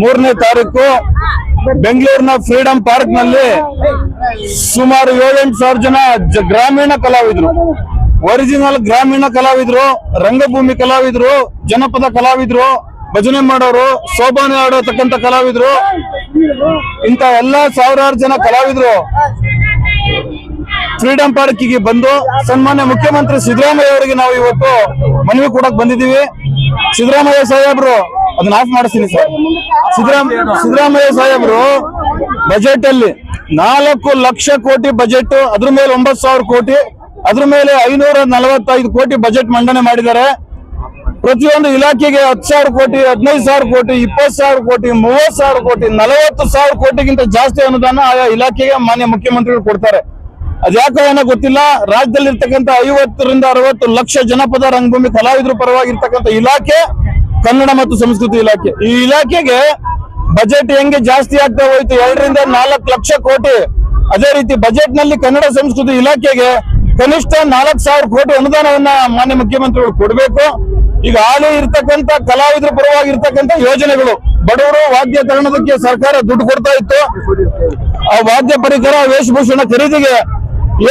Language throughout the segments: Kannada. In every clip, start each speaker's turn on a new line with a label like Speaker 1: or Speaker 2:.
Speaker 1: ಮೂರನೇ ತಾರೀಕು ಬೆಂಗಳೂರಿನ ಫ್ರೀಡಂ ಪಾರ್ಕ್ನಲ್ಲಿ ಸುಮಾರು ಏಳೆಂಟು ಸಾವಿರ ಜನ ಗ್ರಾಮೀಣ ಕಲಾವಿದರು. ಒರಿಜಿನಲ್ ಗ್ರಾಮೀಣ ಕಲಾವಿದರು, ರಂಗಭೂಮಿ ಕಲಾವಿದರು, ಜನಪದ ಕಲಾವಿದರು, ಭಜನೆ ಮಾಡೋರು, ಶೋಭಾನೆ ಆಡೋತಕ್ಕಂತ ಕಲಾವಿದರು ಇಂತ ಎಲ್ಲಾ ಸಾವಿರಾರು ಜನ ಕಲಾವಿದರು. ಫ್ರೀಡಂ ಪಾರ್ಕಿಗೆ ಬಂದು ಸನ್ಮಾನ್ಯ ಮುಖ್ಯಮಂತ್ರಿ ಸಿದ್ದರಾಮಯ್ಯ ಅವರಿಗೆ ನಾವು ಇವತ್ತು ಮನವಿ ಕೊಡಕ್ ಬಂದಿದ್ದೀವಿ. ಸಿದ್ದರಾಮಯ್ಯ ಸಾಹೇಬ್ರು ಅದನ್ನ ಆಫ್ ಮಾಡಿಸ್ತೀನಿ ಸರ್. ಸಿದ್ದರಾಮ ಸಿದ್ದರಾಮಯ್ಯ ಸಾಹೇಬರು ಬಜೆಟ್ ಅಲ್ಲಿ ನಾಲ್ಕು ಲಕ್ಷ ಕೋಟಿ ಬಜೆಟ್ ಅದ್ರ ಮೇಲೆ ಒಂಬತ್ತು ಸಾವಿರ ಕೋಟಿ ಅದ್ರ ಮೇಲೆ ಐನೂರ ನಲವತ್ತೈದು ಕೋಟಿ ಬಜೆಟ್ ಮಂಡನೆ ಮಾಡಿದ್ದಾರೆ. ಪ್ರತಿಯೊಂದು ಇಲಾಖೆಗೆ ಹತ್ತು ಸಾವಿರ ಕೋಟಿ ಹದಿನೈದು ಸಾವಿರ ಕೋಟಿ ಇಪ್ಪತ್ತು ಸಾವಿರ ಕೋಟಿ ಮೂವತ್ತು ಸಾವಿರ ಕೋಟಿ ನಲವತ್ತು ಸಾವಿರ ಕೋಟಿಗಿಂತ ಜಾಸ್ತಿ ಅನುದಾನ ಆಯಾ ಇಲಾಖೆಗೆ ಮಾನ್ಯ ಮುಖ್ಯಮಂತ್ರಿಗಳು ಕೊಡ್ತಾರೆ. ಅದ್ಯಾಕೋ ಏನೋ ಗೊತ್ತಿಲ್ಲ ರಾಜ್ಯದಲ್ಲಿರ್ತಕ್ಕಂಥ ಐವತ್ತರಿಂದ ಅರವತ್ತು ಲಕ್ಷ ಜನಪದ ರಂಗಭೂಮಿ ಕಲಾವಿದರು ಪರವಾಗಿರ್ತಕ್ಕಂಥ ಇಲಾಖೆ ಕನ್ನಡ ಮತ್ತು ಸಂಸ್ಕೃತಿ ಇಲಾಖೆ. ಈ ಇಲಾಖೆಗೆ ಬಜೆಟ್ ಹೆಂಗೆ ಜಾಸ್ತಿ ಆಗ್ತಾ ಹೋಯ್ತು? ಎರಡರಿಂದ ನಾಲ್ಕು ಲಕ್ಷ ಕೋಟಿ. ಅದೇ ರೀತಿ ಬಜೆಟ್ನಲ್ಲಿ ಕನ್ನಡ ಸಂಸ್ಕೃತಿ ಇಲಾಖೆಗೆ ಕನಿಷ್ಠ ನಾಲ್ಕು ಸಾವಿರ ಕೋಟಿ ಅನುದಾನವನ್ನ ಮಾನ್ಯ ಮುಖ್ಯಮಂತ್ರಿಗಳು ಕೊಡಬೇಕು. ಈಗ ಹಾಲಿ ಇರ್ತಕ್ಕಂಥ, ಕಲಾವಿದರ ಪರವಾಗಿ ಇರ್ತಕ್ಕಂಥ ಯೋಜನೆಗಳು ಬಡವರು ವಾದ್ಯ ತರಣದಕ್ಕೆ ಸರ್ಕಾರ ದುಡ್ಡು ಕೊಡ್ತಾ ಇತ್ತು. ಆ ವಾದ್ಯ ಪರಿಕರ, ವೇಷಭೂಷಣ ಖರೀದಿಗೆ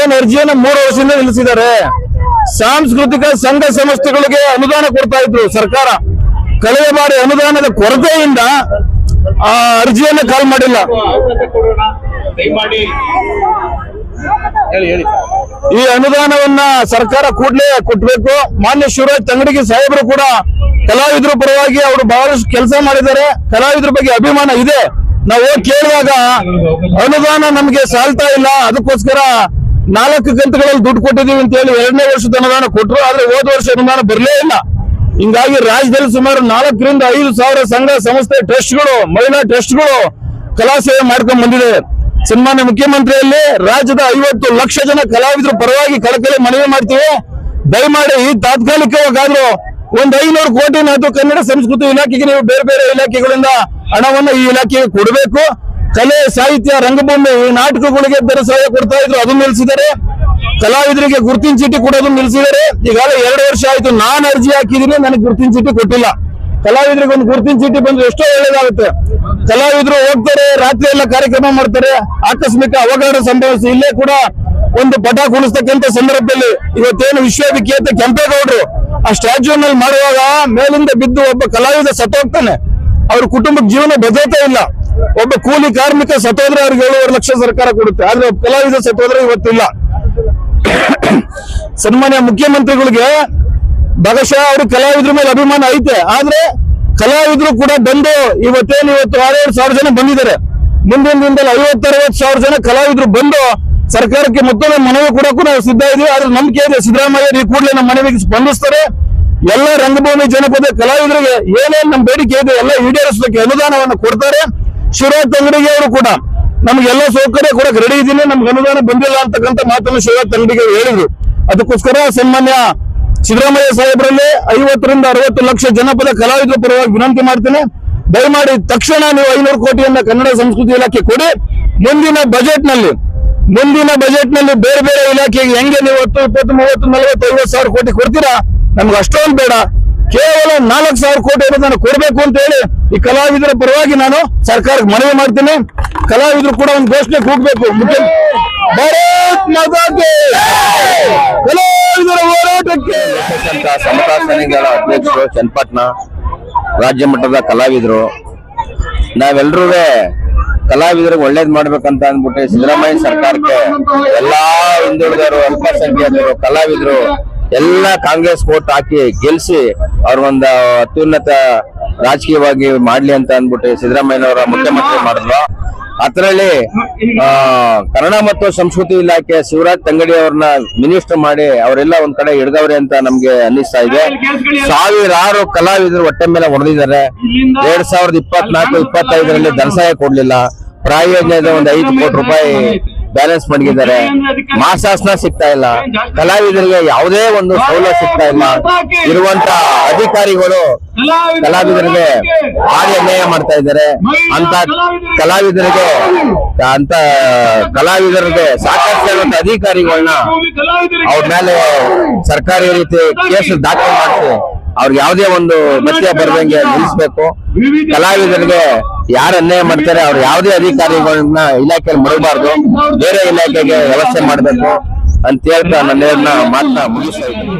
Speaker 1: ಏನ್ ಅರ್ಜಿಯನ್ನು ಮೂರು ವರ್ಷದಿಂದ ನಿಲ್ಲಿಸಿದ್ದಾರೆ. ಸಾಂಸ್ಕೃತಿಕ ಸಂಘ ಸಂಸ್ಥೆಗಳಿಗೆ ಅನುದಾನ ಕೊಡ್ತಾ ಇದ್ರು ಸರ್ಕಾರ. ಕಳೆದ ಬಾರಿ ಅನುದಾನದ ಕೊರತೆಯಿಂದ ಆ ಅರ್ಜಿಯನ್ನು ಕಾಲ್ ಮಾಡಿಲ್ಲ. ಈ ಅನುದಾನವನ್ನ ಸರ್ಕಾರ ಕೂಡಲೇ ಕೊಟ್ಬೇಕು. ಮಾನ್ಯ ಶಿವರಾಜ್ ತಂಗಡಿಗೆ ಸಾಹೇಬರು ಕೂಡ ಕಲಾವಿದರ ಪರವಾಗಿ ಅವರು ಬಹಳಷ್ಟು ಕೆಲಸ ಮಾಡಿದ್ದಾರೆ. ಕಲಾವಿದರ ಬಗ್ಗೆ ಅಭಿಮಾನ ಇದೆ. ನಾವು ಹೋಗಿ ಕೇಳಿದಾಗ ಅನುದಾನ ನಮ್ಗೆ ಸಾಲ್ತಾ ಇಲ್ಲ. ಅದಕ್ಕೋಸ್ಕರ ನಾಲ್ಕು ಗಂಟೆಗಳಲ್ಲಿ ದುಡ್ಡು ಕೊಟ್ಟಿದ್ದೀವಿ ಅಂತ ಹೇಳಿ ಎರಡನೇ ವರ್ಷದ ಅನುದಾನ ಕೊಟ್ಟರು ಆದ್ರೆ ಹೋದ ವರ್ಷ ಅನುದಾನ ಬರಲೇ ಇಲ್ಲ. ಹಿಂಗಾಗಿ ರಾಜ್ಯದಲ್ಲಿ ಸುಮಾರು ನಾಲ್ಕರಿಂದ ಐದು ಸಾವಿರ ಸಂಘ, ಸಂಸ್ಥೆ, ಟ್ರಸ್ಟ್ಗಳು, ಮಹಿಳಾ ಟ್ರಸ್ಟ್ಗಳು ಕಲಾ ಸೇವೆ ಮಾಡ್ಕೊಂಡು ಬಂದಿದೆ. ಸನ್ಮಾನ್ಯ ಮುಖ್ಯಮಂತ್ರಿಯಲ್ಲಿ ರಾಜ್ಯದ ಐವತ್ತು ಲಕ್ಷ ಜನ ಕಲಾವಿದರು ಪರವಾಗಿ ಕಳಕಳಿ ಮನವಿ ಮಾಡ್ತೀವಿ. ದಯಮಾಡಿ ಈ ತಾತ್ಕಾಲಿಕವಾಗಾದ್ರೂ ಒಂದ್ ಐನೂರು ಕೋಟಿನಾದ್ರೂ ಕನ್ನಡ ಸಂಸ್ಕೃತಿ ಇಲಾಖೆಗೆ ನೀವು ಬೇರೆ ಬೇರೆ ಇಲಾಖೆಗಳಿಂದ ಹಣವನ್ನು ಈ ಇಲಾಖೆಗೆ ಕೊಡಬೇಕು. ಕಲೆ, ಸಾಹಿತ್ಯ, ರಂಗಭೂಮಿ ನಾಟಕಗಳಿಗೆ ಬೇರೆ ಸಹಾಯ ಕೊಡ್ತಾ ಇದ್ರು, ಅದನ್ನು ನಿಲ್ಸಿದ್ದಾರೆ ಕಲಾವಿದರಿಗೆ ಗುರುತಿನ ಚೀಟಿ ಕೊಡೋದು ನಿಲ್ಸಿದ್ದಾರೆ. ಈಗಾಗಲೇ ಎರಡು ವರ್ಷ ಆಯ್ತು, ನಾನು ಅರ್ಜಿ ಹಾಕಿದೀನಿ ನನಗೆ ಗುರುತಿನ ಚೀಟಿ ಕೊಟ್ಟಿಲ್ಲ. ಕಲಾವಿದರಿಗೆ ಒಂದು ಗುರುತಿನ ಚೀಟಿ ಬಂದ್ರೆ ಎಷ್ಟೋ ಒಳ್ಳೇದಾಗುತ್ತೆ. ಕಲಾವಿದರು ಹೋಗ್ತಾರೆ, ರಾತ್ರಿ ಎಲ್ಲ ಕಾರ್ಯಕ್ರಮ ಮಾಡ್ತಾರೆ, ಆಕಸ್ಮಿಕ ಅವಘಡ ಸಂಭವಿಸಿ, ಇಲ್ಲೇ ಕೂಡ ಒಂದು ಪಟ ಕುಣಿಸ್ತಕ್ಕಂತ ಸಂದರ್ಭದಲ್ಲಿ ಇವತ್ತೇನು ವಿಶ್ವವಿಖ್ಯಾತ ಕೆಂಪೇಗೌಡರು, ಆ ಸ್ಟ್ಯಾಚ್ಯೂನಲ್ಲಿ ಮಾಡುವಾಗ ಮೇಲಿಂದ ಬಿದ್ದು ಒಬ್ಬ ಕಲಾವಿದ ಸತ್ತೋಗ್ತಾನೆ. ಅವ್ರ ಕುಟುಂಬಕ್ಕೆ ಜೀವನ ಭದ್ರತೆ ಇಲ್ಲ. ಒಬ್ಬ ಕೂಲಿ ಕಾರ್ಮಿಕ ಸತ್ತೋದ್ರೆ ಅವ್ರಿಗೆ ಏಳುವರೆ ಲಕ್ಷ ಸರ್ಕಾರ ಕೊಡುತ್ತೆ. ಆದ್ರೆ ಕಲಾವಿದ ಸತ್ತೋದ್ರೆ ಇವತ್ತಿಲ್ಲ. ಸನ್ಮಾನ್ಯ ಮುಖ್ಯಮಂತ್ರಿಗಳಿಗೆ ಭಾಗಶಃ ಅವರು ಕಲಾವಿದ್ರ ಮೇಲೆ ಅಭಿಮಾನ ಐತೆ. ಆದ್ರೆ ಕಲಾವಿದ್ರು ಕೂಡ ಬಂದು ಇವತ್ತೇನು ಇವತ್ತು ಆರೇಳು ಸಾವಿರ ಜನ ಬಂದಿದ್ದಾರೆ. ಮುಂದಿನ ದಿನದಲ್ಲಿ ಐವತ್ತರವತ್ತು ಸಾವಿರ ಜನ ಕಲಾವಿದ್ರು ಬಂದು ಸರ್ಕಾರಕ್ಕೆ ಮತ್ತೊಮ್ಮೆ ಮನವಿ ಕೊಡಕ್ಕೂ ನಾವು ಸಿದ್ಧ ಇದೀವಿ ಆದ್ರೆ ನಂಬಿಕೆ ಇದೆ, ಸಿದ್ದರಾಮಯ್ಯ ಈ ಕೂಡಲೇ ನಮ್ಮ ಮನವಿಗೆ ಸ್ಪಂದಿಸ್ತಾರೆ. ಎಲ್ಲ ರಂಗಭೂಮಿ ಜನಪದ ಕಲಾವಿದರಿಗೆ ಏನೇನು ನಮ್ಮ ಬೇಡಿಕೆ ಇದೆ ಎಲ್ಲ ಈಡೇರಿಸೋದಕ್ಕೆ ಅನುದಾನವನ್ನು ಕೊಡ್ತಾರೆ. ಶಿವರಾಜ್ ತಂಗಡಿಗೆ ಅವರು ಕೂಡ ನಮ್ಗೆಲ್ಲ ಸೌಕರ್ಯ ಕೊಡಕ್ ರೆಡಿ ಇದೀನಿ ನಮ್ಗೆ ಅನುದಾನ ಬಂದಿಲ್ಲ ಅಂತಕ್ಕಂಥ ಮಾತನ್ನು ಶಿವರಾಜ್ ತಂಗಡಿಗೆ ಹೇಳಿದ್ರು. ಅದಕ್ಕೋಸ್ಕರ ಸನ್ಮಾನ್ಯ ಸಿದ್ದರಾಮಯ್ಯ ಸಾಹೇಬರಲ್ಲಿ ಐವತ್ತರಿಂದ ಅರವತ್ತು ಲಕ್ಷ ಜನಪದ ಕಲಾವಿದರ ಪರವಾಗಿ ವಿನಂತಿ ಮಾಡ್ತೇನೆ. ದಯಮಾಡಿ ತಕ್ಷಣ ನೀವು ಐನೂರು ಕೋಟಿಯನ್ನ ಕನ್ನಡ ಸಂಸ್ಕೃತಿ ಇಲಾಖೆ ಕೊಡಿ. ಮುಂದಿನ ಬಜೆಟ್ನಲ್ಲಿ ಮುಂದಿನ ಬಜೆಟ್ನಲ್ಲಿ ಬೇರೆ ಬೇರೆ ಇಲಾಖೆಗೆ ಹೆಂಗೆ ನೀವು ಹತ್ತು, ಇಪ್ಪತ್ತು, ಮೂವತ್ತು ನಲವತ್ತು ಐವತ್ತು ಸಾವಿರ ಕೋಟಿ ಕೊಡ್ತೀರಾ? ನಮ್ಗೆ ಅಷ್ಟೊಂದು ಬೇಡ. ಕೇವಲ ನಾಲ್ಕು ಸಾವಿರ ಕೋಟಿ ನಾನು ಕೊಡಬೇಕು ಅಂತ ಹೇಳಿ ಈ ಕಲಾವಿದರ ಪರವಾಗಿ ನಾನು ಸರ್ಕಾರಕ್ಕೆ ಮನವಿ ಮಾಡ್ತೀನಿ. ಕಲಾವಿದರು ಕೂಡ ಒಂದು ಘೋಷಣೆ ಕೂಗಬೇಕು ಭಾರತ್ ಮಾತಾ ಕಿ ಕಲಾವಿದರ ಹೋರಾಟಕ್ಕೆ!
Speaker 2: ಅಧ್ಯಕ್ಷರು, ಚನ್ನಪಟ್ಟಣ ರಾಜ್ಯ ಮಟ್ಟದ ಕಲಾವಿದರು. ನಾವೆಲ್ಲರೂ ಕಲಾವಿದರಿಗೆ ಒಳ್ಳೇದ್ ಮಾಡ್ಬೇಕಂತ ಅಂದ್ಬಿಟ್ಟು ಸಿದ್ದರಾಮಯ್ಯ ಸರ್ಕಾರಕ್ಕೆ ಎಲ್ಲಾ ಹಿಂದುಳಿದರು ಅಲ್ಪಸಂಖ್ಯಾತರು, ಕಲಾವಿದರು, ಎಲ್ಲ ಕಾಂಗ್ರೆಸ್ ಓಟ್ ಹಾಕಿ ಗೆಲ್ಸಿ ಅವ್ರಿಗೊಂದು ಅತ್ಯುನ್ನತ ರಾಜಕೀಯವಾಗಿ ಮಾಡ್ಲಿ ಅಂತ ಅಂದ್ಬಿಟ್ಟು ಸಿದ್ದರಾಮಯ್ಯನವರ ಮುಖ್ಯಮಂತ್ರಿ ಮಾಡಿದ್ರು ಅದರಲ್ಲಿ ಕನ್ನಡ ಮತ್ತು ಸಂಸ್ಕೃತಿ ಇಲಾಖೆ ಶಿವರಾಜ್ ತಂಗಡಿ ಅವ್ರನ್ನ ಮಿನಿಸ್ಟರ್ ಮಾಡಿ ಅವರೆಲ್ಲ ಒಂದ್ ಕಡೆ ಹಿಡ್ದವ್ರೆ ಅಂತ ನಮ್ಗೆ ಅನ್ನಿಸ್ತಾ ಇದೆ. ಸಾವಿರಾರು ಕಲಾವಿದರು ಹೊಟ್ಟೆ ಮೇಲೆ ಹೊಡೆದಿದ್ದಾರೆ ಎರಡ್ ಸಾವಿರದ ಇಪ್ಪತ್ನಾಲ್ಕು ಇಪ್ಪತ್ತೈದರಲ್ಲಿ ಧನಸಹಾಯ ಕೊಡ್ಲಿಲ್ಲ. ಪ್ರಾಯೋಜನದ ಒಂದ್ ಐದು ಕೋಟಿ ರೂಪಾಯಿ ಬ್ಯಾಲೆನ್ಸ್ ಮಡಗಿದ್ದಾರೆ ಮಾಸಾಸನ ಸಿಗ್ತಾ ಇಲ್ಲ. ಕಲಾವಿದರಿಗೆ ಯಾವುದೇ ಒಂದು ಸೌಲಭ್ಯ ಸಿಗ್ತಾ ಇಲ್ಲ. ಇರುವಂತ ಅಧಿಕಾರಿಗಳು ಕಲಾವಿದರಿಗೆ ಭಾರಿ ಅನ್ಯಾಯ ಮಾಡ್ತಾ ಇದ್ದಾರೆ. ಅಂತ ಕಲಾವಿದರಿಗೆ ಅಂತ ಕಲಾವಿದರಿಗೆ ಸಾಕಷ್ಟು ಅಧಿಕಾರಿಗಳನ್ನ ಅವ್ರ ಮೇಲೆ ಸರ್ಕಾರಿ ರೀತಿ ಕೇಸ್ ದಾಖಲೆ ಮಾಡಿಸಿ ಅವ್ರಿಗೆ ಯಾವುದೇ ಒಂದು ಮತ್ತೆ ಬರದಂಗೆ ನಿಲ್ಲಿಸ್ಬೇಕು. ಕಲಾವಿದರಿಗೆ ಯಾರು ಅನ್ಯಾಯ ಮಾಡ್ತಾರೆ ಅವ್ರು ಯಾವುದೇ ಅಧಿಕಾರಿಗಳನ್ನ ಇಲಾಖೆಯಲ್ಲಿ ಮರಬಾರ್ದು ಬೇರೆ ಇಲಾಖೆಗೆ ವ್ಯವಸ್ಥೆ ಮಾಡಬೇಕು ಅಂತ ಹೇಳ್ತಾ ನನ್ನ ಮಾತನ್ನ ಮುಗಿಸ್ತಾ ಇದ್ದೀನಿ.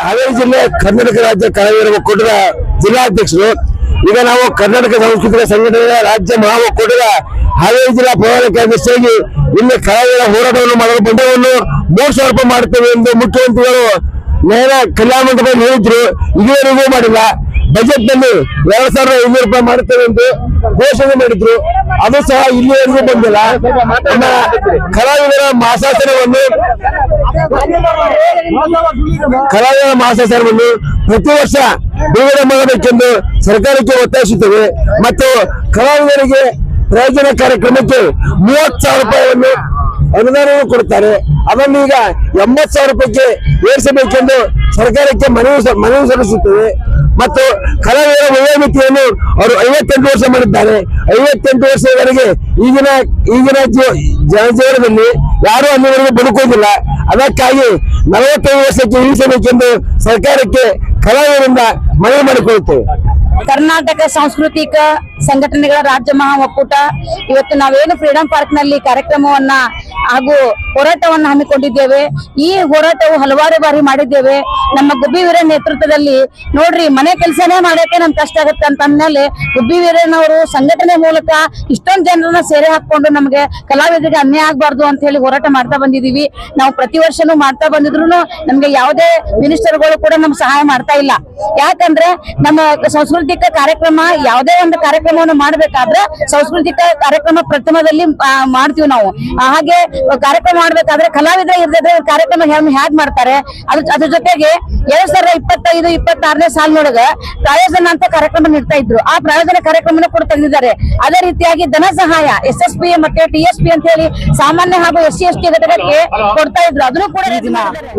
Speaker 3: ಹಾವೇರಿ ಜಿಲ್ಲೆ ಕರ್ನಾಟಕ ರಾಜ್ಯ ಕಲಾವಿದರ ಒಕ್ಕೂಟದ ಜಿಲ್ಲಾಧ್ಯಕ್ಷರು ಈಗ ನಾವು ಕರ್ನಾಟಕ ಸಾಂಸ್ಕೃತಿಕ ಸಂಘಟನೆಯ ರಾಜ್ಯ ಮಹಾ ಒಕ್ಕೂಟದ ಹಾವೇರಿ ಜಿಲ್ಲಾ ಪ್ರಧಾನ ಕಾರ್ಯದರ್ಶಿಯಾಗಿ ಇಲ್ಲಿ ಕಲಾವಿದರ ಹೋರಾಟವನ್ನು ಮಾಡಲು ಬಂಡವನ್ನು ಮೂರು ಮಾಡುತ್ತೇವೆ ಎಂದು ಮುಖ್ಯಮಂತ್ರಿಗಳು ನೇರ ಕಲ್ಯಾಣ ಮಂಟಪದಲ್ಲಿ ಹೇಳಿದ್ರು. ಇದುವರೆಗೂ ಮಾಡಿಲ್ಲ. ಬಜೆಟ್ನಲ್ಲಿ ನಲ್ಲಿ ಎರಡ್ ಸಾವಿರದ ಐನೂರು ರೂಪಾಯಿ ಮಾಡುತ್ತೇವೆ ಎಂದು ಘೋಷಣೆ ಮಾಡಿದ್ರು. ಅದು ಸಹ ಇಲ್ಲಿವರೆಗೂ ಬಂದಿಲ್ಲ. ನಮ್ಮ ಕಲಾವಿದರ ಮಾಸಾಸನವನ್ನು ಕಲಾವಿದರ ಮಾಸಾಚಾರವನ್ನು ಪ್ರತಿ ವರ್ಷ ಬಿಡುಗಡೆ ಮಾಡಬೇಕೆಂದು ಸರ್ಕಾರಕ್ಕೆ ಒತ್ತಾಯಿಸುತ್ತೇವೆ. ಮತ್ತು ಕಲಾವಿದರಿಗೆ ಪ್ರಯೋಜನ ಕಾರ್ಯಕ್ರಮಕ್ಕೆ ಮೂವತ್ತು ಸಾವಿರ ರೂಪಾಯಿಯನ್ನು ಅನುದಾನವನ್ನು ಕೊಡುತ್ತಾರೆ. ಅದನ್ನು ಈಗ ಎಂಬತ್ತು ಸಾವಿರ ರೂಪಾಯಿಗೆ ಏರಿಸಬೇಕೆಂದು ಸರ್ಕಾರಕ್ಕೆ ಮನವಿ ಮನವಿ ಸಲ್ಲಿಸುತ್ತೇವೆ. ಮತ್ತು ಕಲಾವಿದರ ವಯೋಮಿತಿಯನ್ನು ಅವರು ಐವತ್ತೆಂಟು ವರ್ಷ ಮಾಡಿದ್ದಾರೆ. ಐವತ್ತೆಂಟು ವರ್ಷದವರೆಗೆ ಈಗಿನ ಈಗಿನ ಜೀವ ಜನಜೀವನದಲ್ಲಿ ಯಾರೂ ಅಲ್ಲಿವರೆಗೂ ಬದುಕುವುದಿಲ್ಲ. ಅದಕ್ಕಾಗಿ ನಲವತ್ತೈದು ವರ್ಷಕ್ಕೆ ಇಳಿಸಬೇಕೆಂದು ಸರ್ಕಾರಕ್ಕೆ ಕಲಾವಿದರಿಂದ ಮನವಿ ಮಾಡಿಕೊಳ್ಳುತ್ತೇವೆ.
Speaker 4: ಕರ್ನಾಟಕ ಸಾಂಸ್ಕೃತಿಕ ಸಂಘಟನೆಗಳ ರಾಜ್ಯ ಮಹಾ ಒಕ್ಕೂಟ. ಇವತ್ತು ನಾವೇನು ಫ್ರೀಡಂ ಪಾರ್ಕ್ನಲ್ಲಿ ಕಾರ್ಯಕ್ರಮವನ್ನ ಹಾಗೂ ಹೋರಾಟವನ್ನ ಹಮ್ಮಿಕೊಂಡಿದ್ದೇವೆ. ಈ ಹೋರಾಟವು ಹಲವಾರು ಬಾರಿ ಮಾಡಿದ್ದೇವೆ. ನಮ್ಮ ಗುಬ್ಬಿ ವೀರ ನೇತೃತ್ವದಲ್ಲಿ ನೋಡ್ರಿ, ಮನೆ ಕೆಲಸನೇ ಮಾಡಕ್ಕೆ ನಮ್ಗೆ ಕಷ್ಟ ಆಗುತ್ತೆ ಅಂತ ಅಂದ್ಮೇಲೆ ಗುಬ್ಬಿ ವೀರನವರು ಸಂಘಟನೆ ಮೂಲಕ ಇಷ್ಟೊಂದು ಜನರನ್ನ ಸೇರೆ ಹಾಕೊಂಡು ನಮಗೆ ಕಲಾವಿದರಿಗೆ ಅನ್ಯಾಯ ಆಗ್ಬಾರ್ದು ಅಂತ ಹೇಳಿ ಹೋರಾಟ ಮಾಡ್ತಾ ಬಂದಿದೀವಿ ನಾವು ಪ್ರತಿ ವರ್ಷನೂ ಮಾಡ್ತಾ ಬಂದಿದ್ರು ನಮ್ಗೆ ಯಾವುದೇ ಮಿನಿಸ್ಟರ್ಗಳು ಕೂಡ ನಮ್ಗೆ ಸಹಾಯ ಮಾಡ್ತಾ ಇಲ್ಲ. ಯಾಕಂದ್ರೆ ನಮ್ಮ ಸಾಂಸ್ಕೃತಿಕ ಕಾರ್ಯಕ್ರಮ ಯಾವುದೇ ಒಂದು ಕಾರ್ಯಕ್ರಮವನ್ನು ಮಾಡಬೇಕಾದ್ರೆ ಸಾಂಸ್ಕೃತಿಕ ಕಾರ್ಯಕ್ರಮ ಪ್ರಥಮದಲ್ಲಿ ಮಾಡ್ತೀವಿ ನಾವು. ಹಾಗೆ ಕಾರ್ಯಕ್ರಮ ಮಾಡ್ಬೇಕಾದ್ರೆ ಕಲಾವಿದ್ರ ಇರ್ದಿದ್ರೆ ಕಾರ್ಯಕ್ರಮ ಹೇಗ್ ಹ್ಯಾಗ್ ಮಾಡ್ತಾರೆ. ಅದ್ರ ಅದ್ರ ಜೊತೆಗೆ ಎರಡ್ ಸಾವಿರದ ಇಪ್ಪತ್ತೈದು ಇಪ್ಪತ್ತಾರನೇ ಸಾಲಿನೊಳಗ ಪ್ರಾಯೋಜನ ಅಂತ ಕಾರ್ಯಕ್ರಮ ನೀಡ್ತಾ ಇದ್ರು. ಆ ಪ್ರಾಯೋಜನ ಕಾರ್ಯಕ್ರಮನ ಕೂಡ ತೆಗೆದಿದ್ದಾರೆ. ಅದೇ ರೀತಿಯಾಗಿ ಧನ ಸಹಾಯ ಎಸ್ ಎಸ್ ಪಿ ಮತ್ತೆ ಟಿ ಎಸ್ ಪಿ ಅಂತ ಹೇಳಿ ಸಾಮಾನ್ಯ ಹಾಗೂ ಎಸ್ ಸಿ ಎಸ್ ಟಿ ಘಟಕಕ್ಕೆ ಕೊಡ್ತಾ ಇದ್ರು. ಅದನ್ನು ಕೂಡ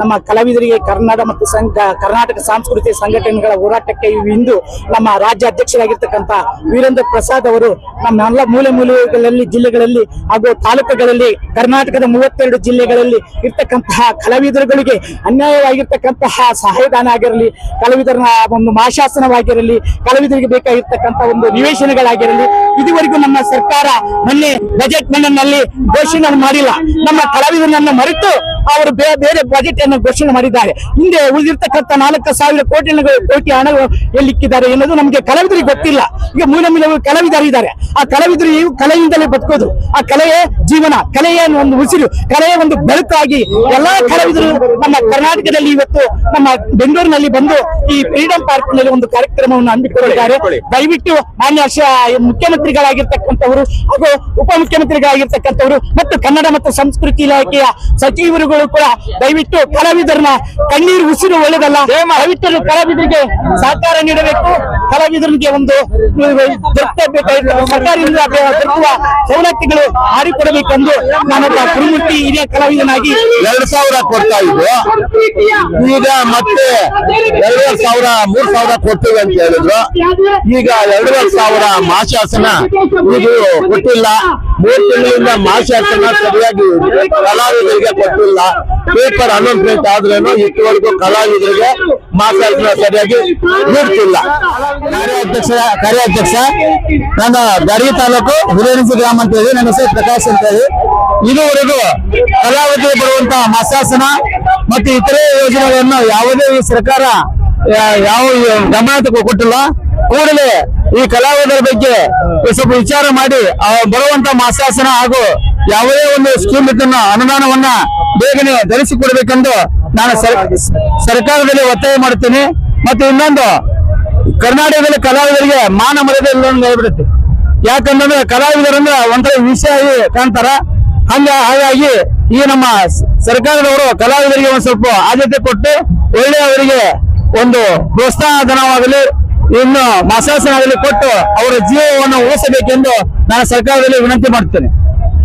Speaker 5: ನಮ್ಮ ಕಲಾವಿದರಿಗೆ ಕರ್ನಾಟಕ ಮತ್ತು ಸಂಘ ಕರ್ನಾಟಕ ಸಾಂಸ್ಕೃತಿಕ ಸಂಘಟನೆಗಳ ಹೋರಾಟಕ್ಕೆ ಇಂದು ನಮ್ಮ ರಾಜ್ಯ ಅಧ್ಯಕ್ಷರಾಗಿರ್ತಕ್ಕಂಥ ವೀರೇಂದ್ರ ಪ್ರಸಾದ್ ಅವರು ನಮ್ಮ ಎಲ್ಲ ಮೂಲೆ ಮೂಲೆಗಳಲ್ಲಿ ಜಿಲ್ಲೆಗಳಲ್ಲಿ ಹಾಗೂ ತಾಲೂಕುಗಳಲ್ಲಿ, ಕರ್ನಾಟಕದ ಮೂವತ್ತೆರಡು ಜಿಲ್ಲೆಗಳಲ್ಲಿ ಇರ್ತಕ್ಕಂತಹ ಕಲಾವಿದರುಗಳಿಗೆ ಅನ್ಯಾಯವಾಗಿರ್ತಕ್ಕಂತಹ ಸಹಾಯಧಾನ ಆಗಿರಲಿ ಕಲಾವಿದರ ಒಂದು ಮಾಶಾಸನವಾಗಿರಲಿ ಕಲಾವಿದರಿಗೆ ಬೇಕಾಗಿರ್ತಕ್ಕಂಥ ಒಂದು ನಿವೇಶನಗಳಾಗಿರಲಿ ಇದುವರೆಗೂ ನಮ್ಮ ಸರ್ಕಾರ ಮೊನ್ನೆ ಬಜೆಟ್ ಮಂಡನಲ್ಲಿ ಘೋಷಣೆ ಮಾಡಿಲ್ಲ. ನಮ್ಮ ಕಲಾವಿದರನ್ನ ಮರೆತು ಅವರು ಬೇರೆ ಬೇರೆ ಬಜೆಟ್ ಅನ್ನು ಘೋಷಣೆ ಮಾಡಿದ್ದಾರೆ. ಹಿಂದೆ ಉಳಿದಿರ್ತಕ್ಕಂಥ ನಾಲ್ಕು ಸಾವಿರ ಕೋಟಿ ಕೋಟಿ ಹಣ ಎಲ್ಲಿಕ್ಕಿದ್ದಾರೆ ಎನ್ನುವುದು ನಮಗೆ ಕಲಾವಿದರಿಗೆ ಗೊತ್ತಿಲ್ಲ. ಈಗ ಮೂಲ ಮೂಲ ಕಲಾವಿದರಿದ್ದಾರೆ. ಆ ಕಲಾವಿದರು ಈ ಕಲೆಯಿಂದಲೇ ಬದುಕೋದು. ಆ ಕಲೆಯೇ ಜೀವನ. ಕಲೆಯ ಒಂದು ಉಸಿರು. ಕಲೆಯ ಒಂದು ಬೆಳಕಾಗಿ ಎಲ್ಲಾ ಕಲಾವಿದರು ನಮ್ಮ ಕರ್ನಾಟಕದಲ್ಲಿ ಇವತ್ತು ನಮ್ಮ ಬೆಂಗಳೂರಿನಲ್ಲಿ ಬಂದು ಈ ಫ್ರೀಡಂ ಪಾರ್ಕ್ನಲ್ಲಿ ಒಂದು ಕಾರ್ಯಕ್ರಮವನ್ನು ಹಮ್ಮಿಕೊಂಡಿದ್ದಾರೆ. ದಯವಿಟ್ಟು ಮಾನ್ಯ ಶ- ಮುಖ್ಯಮಂತ್ರಿಗಳಾಗಿರ್ತಕ್ಕಂಥವರು ಹಾಗೂ ಉಪಮುಖ್ಯಮಂತ್ರಿಗಳಾಗಿರ್ತಕ್ಕಂಥವರು ಮತ್ತು ಕನ್ನಡ ಮತ್ತು ಸಂಸ್ಕೃತಿ ಇಲಾಖೆಯ ಸಚಿವರುಗಳು ಕೂಡ ದಯವಿಟ್ಟು ಕಲಾವಿದರನ್ನ ಕಣ್ಣೀರು ಉಸಿರು ಒಳ್ಳೆದಲ್ಲ ದಯವಿಟ್ಟು ಕಲಾವಿದರಿಗೆ ಸಹಕಾರ ನೀಡಬೇಕು. ಕಲಾವಿದರಿಗೆ ಒಂದು ಸರ್ಕಾರದಿಂದ ದೊರಕುವ ಸವಲತ್ತುಗಳು ಮಾಡಿಕೊಡಬೇಕೆಂದು ನಾನೊಬ್ಬ ಗುರುಮೂರ್ತಿ ಹಿರಿಯ ಕಲಾವಿದನಾಗಿ
Speaker 3: ಎರಡ್ ಸಾವಿರ ಕೊಡ್ತಾ ಇದ್ರು ಈಗ ಮತ್ತೆ ಎರಡೂವರೆ ಸಾವಿರ, ಮೂರ್ ಸಾವಿರ ಕೊಡ್ತೀವಿ ಅಂತ ಹೇಳಿದ್ರು. ಈಗ ಎರಡೂವರೆ ಸಾವಿರ ಮಾಶಾಸನ ಇದು ಕೊಟ್ಟಿಲ್ಲ. ಮೂರು ತಿಂಗಳಿಂದ ಮಾಶಾಸನ ಸರಿಯಾಗಿ ಕಲಾವಿದರಿಗೆ ಕೊಟ್ಟಿಲ್ಲ. ಪೇಪರ್ ಅನೌನ್ಸ್ಮೆಂಟ್ ಆದ್ರೇನು ಇದುವರೆಗೂ ಕಲಾವಿದರಿಗೆ ಮಾಶಾಸನ ಸರಿಯಾಗಿ ನೀಡ್ತಿಲ್ಲ. ಕಾರ್ಯಾಧ್ಯಕ್ಷ ಕಾರ್ಯಾಧ್ಯಕ್ಷ ನಾನು ಗರಿ ತಾಲೂಕು ಹುರೇಣಿಸಿ ಗ್ರಾಮ ಅಂತ ಹೇಳಿ, ನನ್ನ ಹೆಸರು ಪ್ರಕಾಶ್ ಅಂತ ಹೇಳಿ. ಇದುವರೆಗೂ ಕಲಾವಿದರಿಗೆ ಬರುವಂತಹ ಮಾಸಾಸನ ಮತ್ತು ಇತರೆ ಯೋಜನೆಗಳನ್ನು ಯಾವುದೇ ಸರ್ಕಾರ ಯಾವ ಗಮನ ಕೊಟ್ಟಿಲ್ಲ. ಕೂಡಲೇ ಈ ಕಲಾವಿದರ ಬಗ್ಗೆ ಸ್ವಲ್ಪ ವಿಚಾರ ಮಾಡಿ ಬರುವಂತ ಮಾಸಾಸನ ಹಾಗೂ ಯಾವುದೇ ಒಂದು ಸ್ಕೀಮ್ ಇದನ್ನ ಅನುದಾನವನ್ನ ಬೇಗನೆ ಧರಿಸಿಕೊಡ್ಬೇಕೆಂದು ನಾನು ಸರ್- ಸರ್ಕಾರದಲ್ಲಿ ಒತ್ತಾಯ ಮಾಡುತ್ತೇನೆ. ಮತ್ತು ಇನ್ನೊಂದು, ಕರ್ನಾಟಕದಲ್ಲಿ ಕಲಾವಿದರಿಗೆ ಮಾನ ಮರ್ಯಾದೆ ಇಲ್ಲ ಅಂತ ಹೇಳ್ಬಿಡುತ್ತೆ. ಯಾಕಂತಂದ್ರೆ ಕಲಾವಿದರಂದ್ರೆ ಒಂಥರ ವಿಷಯ ಕಾಣ್ತಾರ. ಹಂಗ, ಹಾಗಾಗಿ ಈ ನಮ್ಮ ಸರ್ಕಾರದವರು ಕಲಾವಿದರಿಗೆ ಒಂದ್ ಸ್ವಲ್ಪ ಆದ್ಯತೆ ಕೊಟ್ಟು ಒಳ್ಳೆಯವರಿಗೆ ಒಂದು ಪ್ರೋತ್ಸಾಹ ಧನವಾಗಲಿ ಇನ್ನು ಮಾಸಾಸನ ಕೊಟ್ಟು ಅವರ ಜೀವವನ್ನು ಉಳಿಸಬೇಕೆಂದು ನಾನು ಸರ್ಕಾರದಲ್ಲಿ ವಿನಂತಿ ಮಾಡುತ್ತೇನೆ